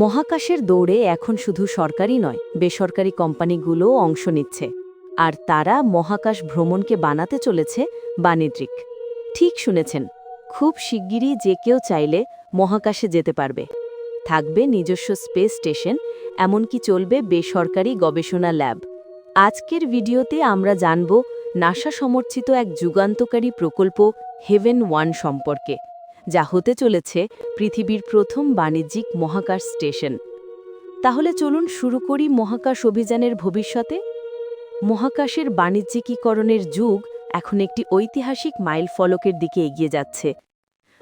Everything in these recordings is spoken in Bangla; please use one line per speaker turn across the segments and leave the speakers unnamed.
মহাকাশের দৌড়ে এখন শুধু সরকারি নয়, বেসরকারি কোম্পানিগুলোও অংশ নিচ্ছে। আর তারা মহাকাশ ভ্রমণকে বানাতে চলেছে বাণিজ্যিক। ঠিক শুনেছেন, খুব শিগগিরই যে কেউ চাইলে মহাকাশে যেতে পারবে। থাকবে নিজস্ব স্পেস স্টেশন, এমনকি চলবে বেসরকারি গবেষণা ল্যাব। আজকের ভিডিওতে আমরা জানব, নাসা সমর্থিত এক যুগান্তকারী প্রকল্প হেভেন ওয়ান সম্পর্কে। যা হতে চলেছে পৃথিবীর প্রথম বাণিজ্যিক মহাকাশ স্টেশন। তাহলে চলুন শুরু করি মহাকাশ অভিযানের ভবিষ্যতে। মহাকাশের বাণিজ্যিকীকরণের যুগ এখন একটি ঐতিহাসিক মাইল ফলকের দিকে এগিয়ে যাচ্ছে।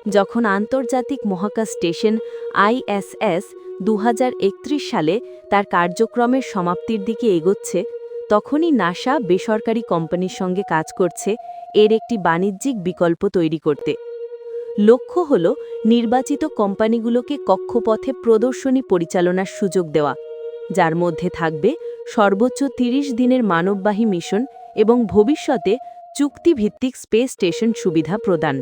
যখন আন্তর্জাতিক মহাকাশ স্টেশন আইএসএস দু হাজার একত্রিশ সালে তার কার্যক্রমের সমাপ্তির দিকে এগোচ্ছে, তখনই নাসা বেসরকারি কোম্পানির সঙ্গে কাজ করছে এর একটি বাণিজ্যিক বিকল্প তৈরি করতে। লক্ষ্য হল নির্বাচিত কোম্পানিগুলোকে কক্ষপথে প্রদর্শনী পরিচালনার সুযোগ দেওয়া, যার মধ্যে থাকবে সর্বোচ্চ ৩০ দিনের মানববাহী মিশন এবং ভবিষ্যতে চুক্তিভিত্তিক স্পেস স্টেশন সুবিধা প্রদান।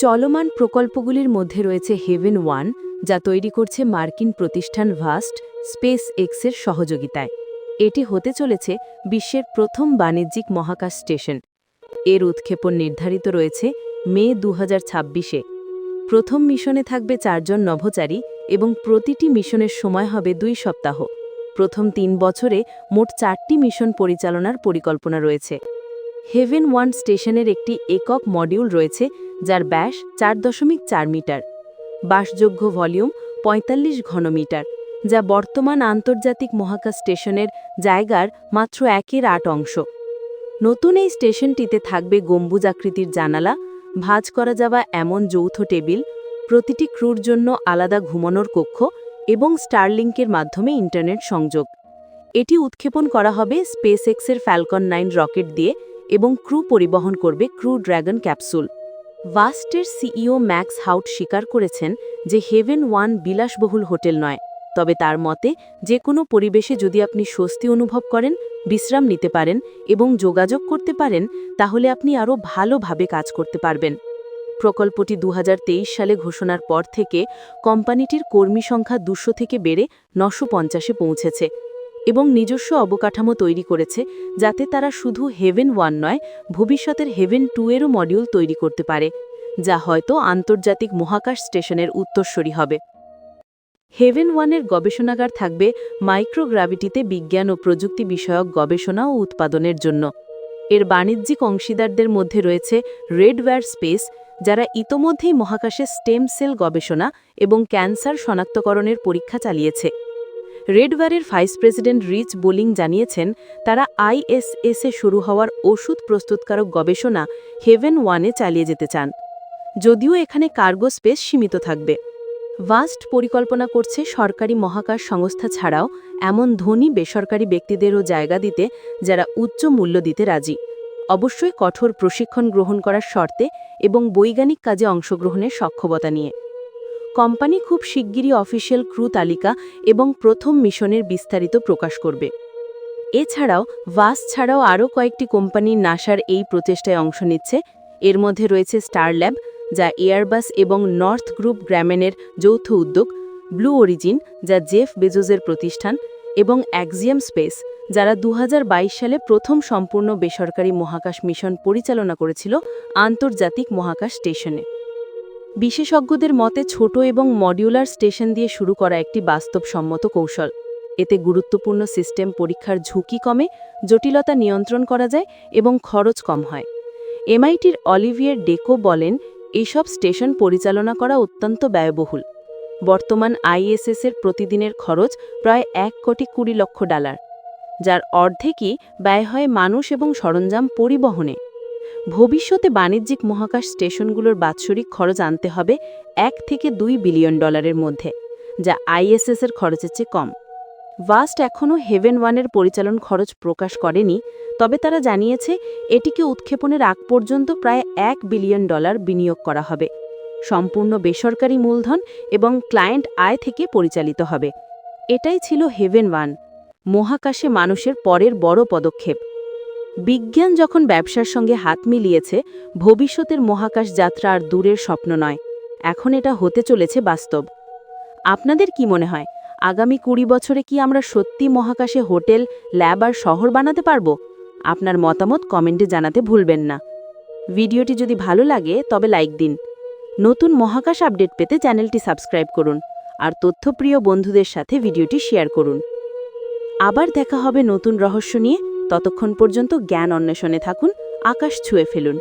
চলমান প্রকল্পগুলির মধ্যে রয়েছে হেভেন ওয়ান, যা তৈরি করছে মার্কিন প্রতিষ্ঠান ভাস্ট স্পেস এক্সের সহযোগিতায়। এটি হতে চলেছে বিশ্বের প্রথম বাণিজ্যিক মহাকাশ স্টেশন। এর উৎক্ষেপণ নির্ধারিত রয়েছে মে দু ছাব্বিশে। প্রথম মিশনে থাকবে চারজন নভোচারী এবং প্রতিটি মিশনের সময় হবে দুই সপ্তাহ। প্রথম তিন বছরে মোট চারটি মিশন পরিচালনার পরিকল্পনা রয়েছে। হেভেন ওয়ান স্টেশনের একটি একক মডিউল রয়েছে, যার ব্যাস চার দশমিক চার মিটার। বাসযোগ্য ভলিউম ৪৫ ঘনমিটার, যা বর্তমান আন্তর্জাতিক মহাকাশ স্টেশনের জায়গার মাত্র একের আট অংশ। নতুন এই স্টেশনটিতে থাকবে গম্বুজাকৃতির জানালা ভাঁজ করা যাওয়া এমন যৌথ টেবিল, প্রতিটি ক্রুর জন্য আলাদা ঘুমানোর কক্ষ এবং স্টারলিংকের মাধ্যমে ইন্টারনেট সংযোগ। এটি উৎক্ষেপণ করা হবে স্পেসএক্সের ফ্যালকন নাইন রকেট দিয়ে এবং ক্রু পরিবহন করবে ক্রু ড্র্যাগন ক্যাপসুল। ভাস্টের সিইও ম্যাক্স হাউট স্বীকার করেছেন যে হেভেন ওয়ান বিলাসবহুল হোটেল নয়, তবে তার মতে যে কোনো পরিবেশে যদি আপনি স্বস্তি অনুভব করেন বিশ্রাম নিতে পারেন এবং যোগাযোগ করতে পারেন, তাহলে আপনি আরও ভালোভাবে কাজ করতে পারবেন। প্রকল্পটি দু হাজার তেইশ সালে ঘোষণার পর থেকে কোম্পানিটির কর্মী সংখ্যা দুশো থেকে বেড়ে নশো পঞ্চাশে পৌঁছেছে এবং নিজস্ব অবকাঠামো তৈরি করেছে, যাতে তারা শুধু হেভেন ওয়ান নয়, ভবিষ্যতের হেভেন টু এরও মডিউল তৈরি করতে পারে, যা হয়তো আন্তর্জাতিক মহাকাশ স্টেশনের উত্তরস্বরী হবে। হেভেন ওয়ানের গবেষণাগার থাকবে মাইক্রোগ্রাভিটিতে বিজ্ঞান ও প্রযুক্তি বিষয়ক গবেষণা ও উৎপাদনের জন্য। এর বাণিজ্যিক অংশীদারদের মধ্যে রয়েছে রেডওয়্যার স্পেস, যারা ইতোমধ্যেই মহাকাশে স্টেম সেল গবেষণা এবং ক্যান্সার শনাক্তকরণের পরীক্ষা চালিয়েছে। রেডওয়্যারের ভাইস প্রেসিডেন্ট রিচ বোলিং জানিয়েছেন, তারা আইএসএসে শুরু হওয়ার ওষুধ প্রস্তুতকারক গবেষণা হেভেন ওয়ানে চালিয়ে যেতে চান, যদিও এখানে কার্গো স্পেস সীমিত থাকবে। ভাস্ট পরিকল্পনা করছে সরকারি মহাকাশ সংস্থা ছাড়াও এমন ধনী বেসরকারি ব্যক্তিদেরও জায়গা দিতে যারা উচ্চ মূল্য দিতে রাজি। অবশ্যই কঠোর প্রশিক্ষণ গ্রহণ করার শর্তে এবং বৈজ্ঞানিক কাজে অংশগ্রহণের সক্ষমতা নিয়ে। কোম্পানি খুব শিগগিরই অফিসিয়াল ক্রু তালিকা এবং প্রথম মিশনের বিস্তারিত প্রকাশ করবে। এছাড়াও ভাস ছাড়াও আরও কয়েকটি কোম্পানি নাসার এই প্রচেষ্টায় অংশ নিচ্ছে। এর মধ্যে রয়েছে স্টারল্যাব যা এয়ারবাস এবং নর্থ গ্রুপ গ্র্যামেনের যৌথ উদ্যোগ ব্লু অরিজিন যা জেফ বেজোজের প্রতিষ্ঠান, এবং অ্যাক্সিয়াম স্পেস যারা দু হাজার বাইশ সালে প্রথম সম্পূর্ণ বেসরকারি মহাকাশ মিশন পরিচালনা করেছিল আন্তর্জাতিক মহাকাশ স্টেশনে। বিশেষজ্ঞদের মতে ছোট এবং মডিউলার স্টেশন দিয়ে শুরু করা একটি বাস্তবসম্মত কৌশল। এতে গুরুত্বপূর্ণ সিস্টেম পরীক্ষার ঝুঁকি কমে, জটিলতা নিয়ন্ত্রণ করা যায় এবং খরচ কম হয়। এমআইটির অলিভিয়ার ডেকো বলেন এইসব স্টেশন পরিচালনা করা অত্যন্ত ব্যয়বহুল। বর্তমান আইএসএসের প্রতিদিনের খরচ প্রায় এক কোটি কুড়ি লক্ষ ডলার, যার অর্ধেকই ব্যয় হয় মানুষ এবং সরঞ্জাম পরিবহনে। ভবিষ্যতে বাণিজ্যিক মহাকাশ স্টেশনগুলোর বাৎসরিক খরচ আনতে হবে এক থেকে দুই বিলিয়ন ডলারের মধ্যে, যা আইএসএসের খরচের চেয়ে কম। ভাস্ট এখনও হেভেন ওয়ানের পরিচালন খরচ প্রকাশ করেনি, তবে তারা জানিয়েছে এটিকে উৎক্ষেপণের আগ পর্যন্ত প্রায় এক বিলিয়ন ডলার বিনিয়োগ করা হবে। সম্পূর্ণ বেসরকারি মূলধন এবং ক্লায়েন্ট আয় থেকে পরিচালিত হবে। এটাই ছিল হেভেন ওয়ান মহাকাশে মানুষের পরের বড় পদক্ষেপ। বিজ্ঞান যখন ব্যবসার সঙ্গে হাত মিলিয়েছে, ভবিষ্যতের মহাকাশ যাত্রা আর দূরের স্বপ্ন নয়। এখন এটা হতে চলেছে বাস্তব। আপনাদের কি মনে হয়? আগামী কুড়ি বছরে কি আমরা সত্যি মহাকাশে হোটেল, ল্যাব আর শহর বানাতে পারব? আপনার মতামত কমেন্টে জানাতে ভুলবেন না। ভিডিওটি যদি ভালো লাগে, তবে লাইক দিন। নতুন মহাকাশ আপডেট পেতে চ্যানেলটি সাবস্ক্রাইব করুন আর তথ্যপ্রিয় বন্ধুদের সাথে ভিডিওটি শেয়ার করুন। আবার দেখা হবে নতুন রহস্য নিয়ে। ততক্ষণ পর্যন্ত জ্ঞান অন্বেষণে থাকুন, আকাশ ছুঁয়ে ফেলুন।